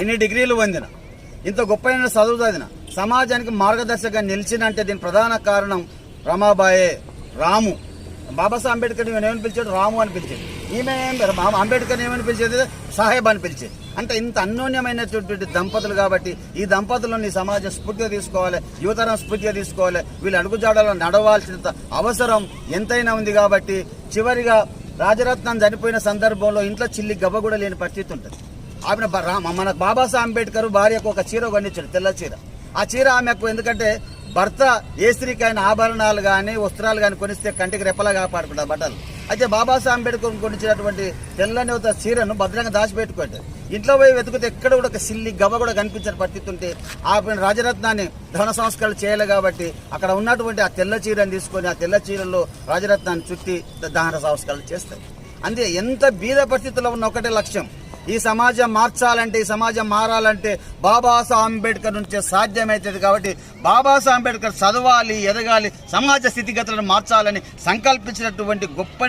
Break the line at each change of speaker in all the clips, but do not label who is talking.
ఎన్ని డిగ్రీలు పొందిన? ఇంత గొప్పైన చదువు చదివిన? సమాజానికి మార్గదర్శకంగా నిలిచినంటే దీని ప్రధాన కారణం రమాబాయే రాము. బాబాసాహెబ్ అంబేద్కర్ నేను ఏమని పిలిచాడు? రాము అని పిలిచాడు. ఈమె ఏం అంబేద్కర్ ఏమని పిలిచేది? సాహెబ్ అని పిలిచేది. అంటే ఇంత అన్యోన్యమైనటువంటి దంపతులు కాబట్టి ఈ దంపతులను సమాజం స్ఫూర్తిగా తీసుకోవాలి యువతరం స్ఫూర్తిగా తీసుకోవాలి. వీళ్ళు అడుగుజాడలో నడవాల్సినంత అవసరం ఎంతైనా ఉంది కాబట్టి చివరిగా రాజరత్నం చనిపోయిన సందర్భంలో ఇంట్లో చిల్లి గబ్బ కూడా లేని పరిస్థితి ఉంటుంది. ఆమె మన బాబాసాహెబ్ అంబేద్కర్ భార్యకు ఒక చీర కొనిచ్చాడు తెల్ల చీర. ఆ చీర ఆమెకు ఎందుకంటే భర్త ఏ స్త్రీకైనా ఆభరణాలు కానీ వస్త్రాలు కానీ కొనిస్తే కంటికి రెప్పలా కాపాడుకుంటారు బట్టలు. అయితే బాబాసాహెబ్ అంబేద్కర్ కొనిచ్చినటువంటి తెల్లని ఒక చీరను భద్రంగా దాచిపెట్టుకోండి. ఇంట్లో పోయి వెతికితే ఎక్కడ కూడా ఒక సిల్లి గవ కూడా కనిపించిన పరిస్థితి ఉంటే ఆ రాజరత్నాన్ని ధన సంస్కరణ చేయాలి కాబట్టి అక్కడ ఉన్నటువంటి ఆ తెల్ల చీరను తీసుకొని ఆ తెల్ల చీరలో రాజరత్నాన్ని చుట్టి దహన సంస్కరణ చేస్తాయి. అంతే ఎంత బీద పరిస్థితుల్లో ఉన్న ఒకటే లక్ష్యం. ఈ సమాజం మార్చాలంటే ఈ సమాజం మారాలంటే బాబాసాహెబ్ అంబేద్కర్ నుంచే సాధ్యమవుతుంది కాబట్టి బాబాసాహెబ్ అంబేద్కర్ చదవాలి ఎదగాలి సమాజ స్థితిగతులను మార్చాలని సంకల్పించినటువంటి గొప్ప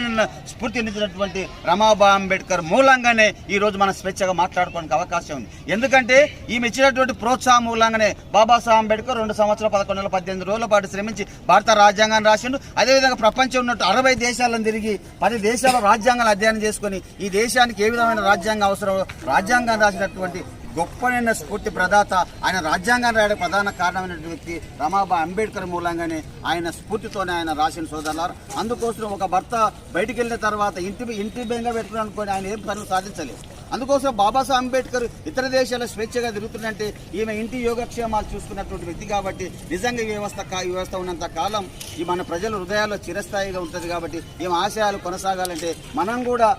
స్ఫూర్తినిచ్చినటువంటి రమాబా అంబేద్కర్ మూలంగానే ఈ రోజు మనం స్వేచ్ఛగా మాట్లాడుకోవడానికి అవకాశం ఉంది. ఎందుకంటే ఈమె ఇచ్చినటువంటి ప్రోత్సాహం మూలంగానే బాబాసాహెబ్ అంబేద్కర్ రెండు సంవత్సరాల పదకొండు నెలల పద్దెనిమిది రోజుల పాటు శ్రమించి భారత రాజ్యాంగాన్ని రాసిండు. అదేవిధంగా ప్రపంచం ఉన్నట్టు అరవై దేశాలను తిరిగి పది దేశాల రాజ్యాంగాలు అధ్యయనం చేసుకొని ఈ దేశానికి ఏ విధమైన రాజ్యాంగం అవసరం రాజ్యాంగం రాసినటువంటి గొప్పనైన స్ఫూర్తి ప్రదాత ఆయన రాజ్యాంగాన్ని రాయడం ప్రధాన కారణమైనటువంటి వ్యక్తి రమాబా అంబేద్కర్ మూలంగానే ఆయన స్ఫూర్తితోనే ఆయన రాసిన సోదరులారు. అందుకోసం ఒక భర్త బయటికి వెళ్ళిన తర్వాత ఇంటి ఇంటి బెంగ పెట్టుకున్నానుకోని ఆయన ఏం పనులు సాధించలేదు. అందుకోసం బాబాసాహెబ్ అంబేద్కర్ ఇతర దేశాల స్వేచ్ఛగా తిరుగుతుందంటే ఈమె ఇంటి యోగక్షేమాలు చూసుకున్నటువంటి వ్యక్తి కాబట్టి నిజంగా ఈ వ్యవస్థ కా ఈ వ్యవస్థ ఉన్నంత కాలం ఈ మన ప్రజల హృదయాల్లో చిరస్థాయిగా ఉంటుంది కాబట్టి ఈమె ఆశయాలు కొనసాగాలంటే మనం కూడా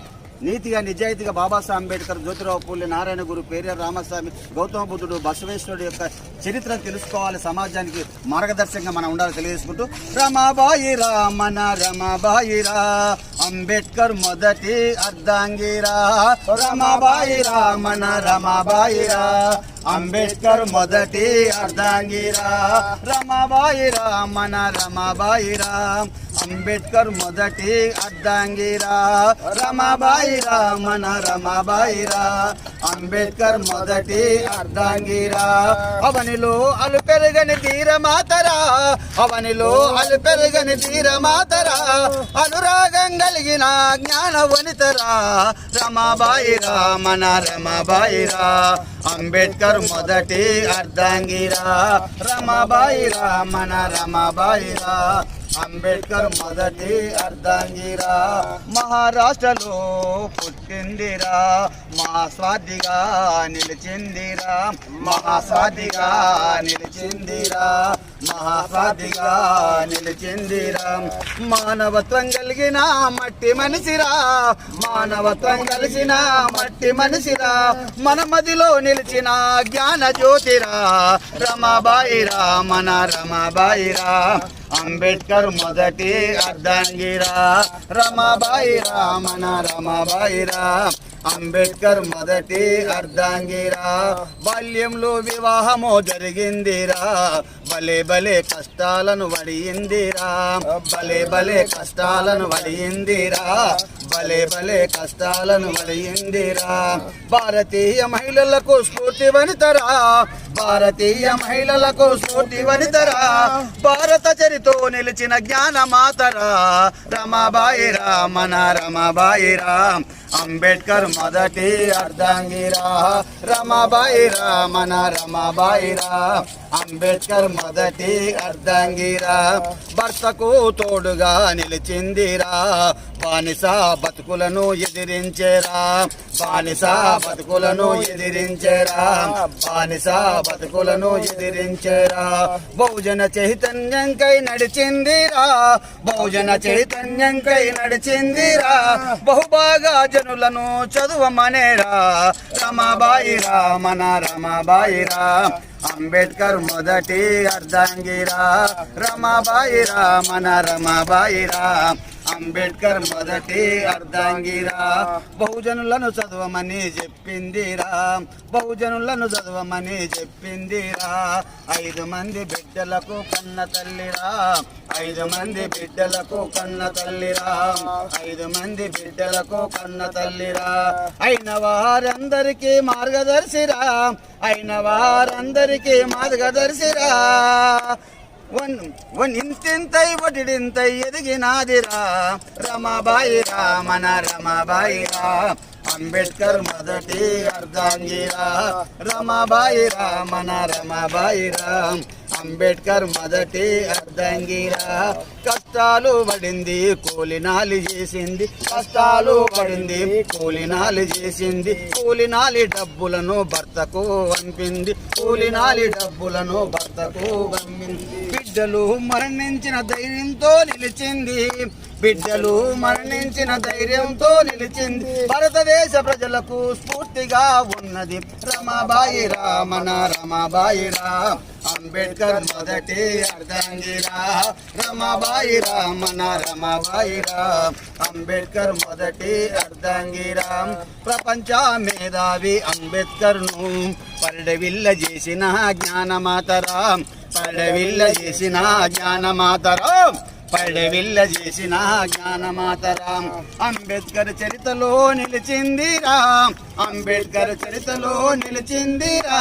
నీతిగా నిజాయితీగా బాబాసాహెబ్ అంబేద్కర్ జ్యోతిరావు పూలి నారాయణ గురు పేరియార్ రామస్వామి గౌతమ బుద్ధుడు బసవేశ్వరుడు యొక్క చరిత్రను తెలుసుకోవాలి సమాజానికి మార్గదర్శకంగా మనం ఉండాలి తెలియజేసుకుంటూ రమాబాయి రామన రమాబాయి రా అంబేద్కర్ మొదటి అర్ధాంగిరా రమాబాయి రామన రమాబాయి రా. అంబేద్కర్ మొదటి అర్ధాంగిరా. రమాబాయి రామన రమాబాయి రా అంబేద్కర్ మొదటి అర్ధాంగిరా. రమాబాయి రామన రమాబాయి రా అంబేద్కర్ మొదటి అర్ధాంగిరా. అవనిలో అలు పెరగని తీర మాతరా అవనిలో అలు పెరగని తీర మాతరా అనురాగం కలిగిన జ్ఞాన వనితరా రమాబాయి రామన రమాబాయి రా. అంబేద్కర్ మొదటి అర్ధాంగిరా. రమాబాయి రామన రమాబాయి రా. అంబేద్కర్ మొదటి అర్ధాంగిరా మహారాష్ట్రలో పుట్టిందిరా మహాస్వాదిగా నిలిచిందిరా మహాస్వాదిగా నిలిచిందిరా. మహాస్వాదిగా నిలిచిందిరా. మానవత్వం కలిగిన మట్టి మనిషిరా. మానవత్వం కలిసిన మట్టి మనిషిరా. మన మదిలో నిలిచిన జ్ఞాన జ్యోతిరా. రమాబాయిరా మన రమాబాయిరా. అంబేద్కర్ మొదటి అర్ధాంగిరా. రమాబాయిరా మన రమాబాయిరా. అంబేద్కర్ మొదటి అర్ధాంగిరా. బాల్యంలో వివాహము జరిగిందిరా. భలే భలే కష్టాలను వడియిందిరా. భలే భలే కష్టాలను వడియిందిరా. భలే భలే కష్టాలను వడియిందిరా. భారతీయ మహిళలకు స్ఫూర్తి వనితరా. భారతీయ మహిళలకు స్ఫూర్తి వనితరా. భారత చరితో నిలిచిన జ్ఞాన మాతరా రమాబాయి మన రమాబాయి అంబేద్కర్ మొదటి అర్ధాంగిరా. రమాబాయి మన రమాబాయి అంబేద్కర్ మొదటి అర్ధాంగిరా. భర్తకు తోడుగా నిలిచిందిరా. బానిస బతుకులను ఎదిరించేరా. బానిస బతుకులను ఎదిరించేరా. బానిస బతుకులను ఎదిరించేరా. బహుజన చైతన్యంకై నడిచిందిరా. బహుజన చైతన్యంకై నడిచిందిరా. బహుబాగా జనులను చదువమనేరా. రమాబాయి మన రమాబాయి అంబేద్కర్ మొదటి అర్ధాంగిరా. రమాబాయి మన రమాబాయి అంబేద్కర్ మొదటి అర్ధాంగిరా. బహుజనులను చదవమని చెప్పిందిరా. బహుజనులను చదవమని చెప్పిందిరా. ఐదు మంది బిడ్డలకు కన్న తల్లిరా. ఐదు మంది బిడ్డలకు కన్న తల్లిరా. ఐదు మంది బిడ్డలకు కన్న తల్లిరా. అయిన వారందరికీ మార్గదర్శిరా. అయిన వారందరికీ మార్గదర్శిరా. ఇంతింతై ఒటిడింతై ఎదిగినాదిరా. రమాబాయిరా మన రమాబాయిరా. అంబేద్కర్ మొదటి అర్ధాంగిరా. రమాబాయిరా మన రమాబాయిరా. అంబేద్కర్ మొదటి అర్ధంగిరా. కష్టాలు పడింది కూలినాలి చేసింది. కష్టాలు పడింది కూలినాలి చేసింది. కూలినాలి డబ్బులను భర్తకు పంపింది. కూలినాలి డబ్బులను భర్తకు పంపింది. బిడ్డలు మరణించిన ధైర్యంతో నిలిచింది. బిడ్డలు మరణించిన ధైర్యంతో నిలిచింది. భారతదేశ ప్రజలకు స్ఫూర్తిగా ఉన్నది. రమాబాయి రామన రమాబాయి రా అంబేద్కర్ మొదటి అర్ధాంగిరా. రమాబాయి రామన రమాబాయి రా అంబేద్కర్ మొదటి అర్ధాంగిరా. ప్రపంచ మేధావి అంబేద్కర్ను పరిడవిల్ల చేసిన జ్ఞానమాతరా పడవిల్ల చేసిన జ్ఞానమాతరం. పడవిల్ల చేసిన జ్ఞానమాతరం. అంబేద్కర్ చరితలో నిలిచిందిరా అంబేద్కర్ చరితలో నిలిచిందిరా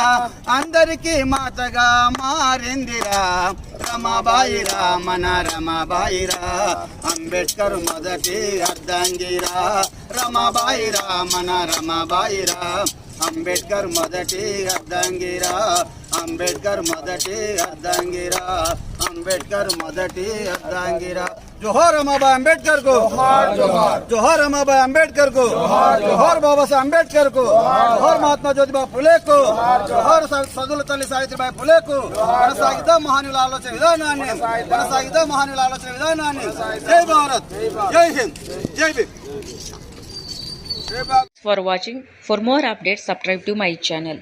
అందరికీ మాతగా మారిందిరా రమాబాయిరా మన రమాబాయిరా అంబేద్కర్ మొదటి అర్ధంగిరా రమాబాయిరా మన రమాబాయిరా అంబేద్కర్ మొదటి అర్ధంగిరా అంబేద్కర్ మొదటి అర్ధంగిరా అంబేద్కర్ మొదటి అర్ధంగిరా జోహార్ అమ్మాబాయ్ అంబేద్కర్ కు జోహార్ అమ్మాబాయ్ అంబేద్కర్ కు జోహార్ బాబాసాహెబ్ అంబేద్కర్ కు జోహార్ మహాత్మా జ్యోతిబా ఫులే కు జోహార్ సదుల తల్లి సావిత్రిబాయి ఫులే కు కొనసాగిద్దాం మహానీయుల ఆలోచన విధానాన్ని కొనసాగిద్దాం మహానీయుల ఆలోచన విధానాన్ని జై భారత్ జై హింద్ జై భీమ్ జై Bharat
for watching for more updates subscribe to my channel